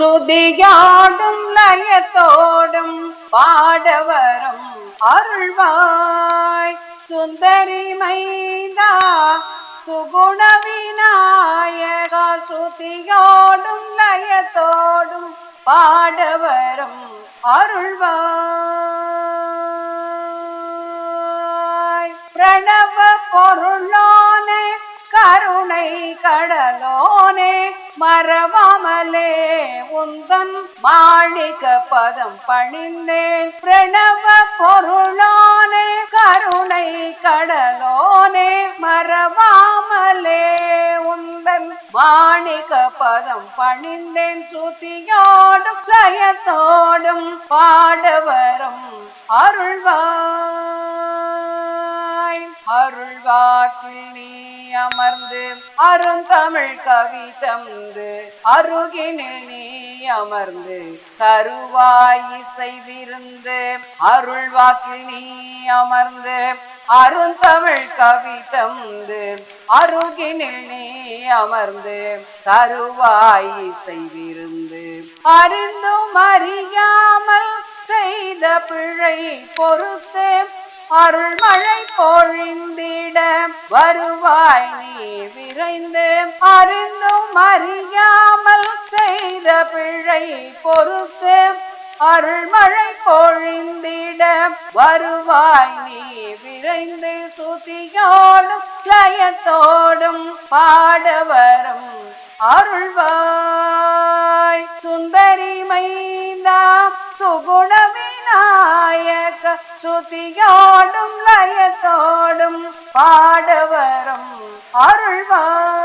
சுதியாடும் லயத்தோடும் பாடவரும் அருள்வாய். சுந்தரி மைந்தா சுகுண விநாயகா சுதியோடும் லயத்தோடும் பாடவரும் அருள்வாய். பிரணவ பொருளோ கரை கடலோனே மறவாமலே உந்தன் மாளிக பதம் பணிந்தேன். பிரணவ பொருளானே கருணை கடலோனே மறவாமலே உந்தன் மாணிக பதம் பணிந்தேன். சுத்தியோடும் லயத்தோடும் பாடவரும் அருள்வாய். அருள்வாக்கில் நீ அமர்ந்து அருந்தமிழ் கவி தந்து அருகினில் நீ அமர்ந்து தருவாய் இசை விருந்து அருள்வாக்கில் நீ அமர்ந்து அருந்தமிழ் கவி தந்து அருகினில் நீ அமர்ந்து தருவாய் இசை விருந்து. அறிந்தும் அறியாமல் செய்த பிழை பொறுத்து அருள் மழை பொழிந்திட வருவாய் நீ விரைந்து. அறிந்தும் அறியாமல் செய்த பிழை பொறுத்து. அருள் மழை பொழிந்திட வருவாய் நீ விரைந்து. சுதியோடும் ஜயத்தோடும் பாடவரும் அருள்வாய். சுந்தரி மைந்தா சுகுண விநாயக ஸ்ருதியோடும் லயத்தோடும் பாடவரும் அருள்வார்.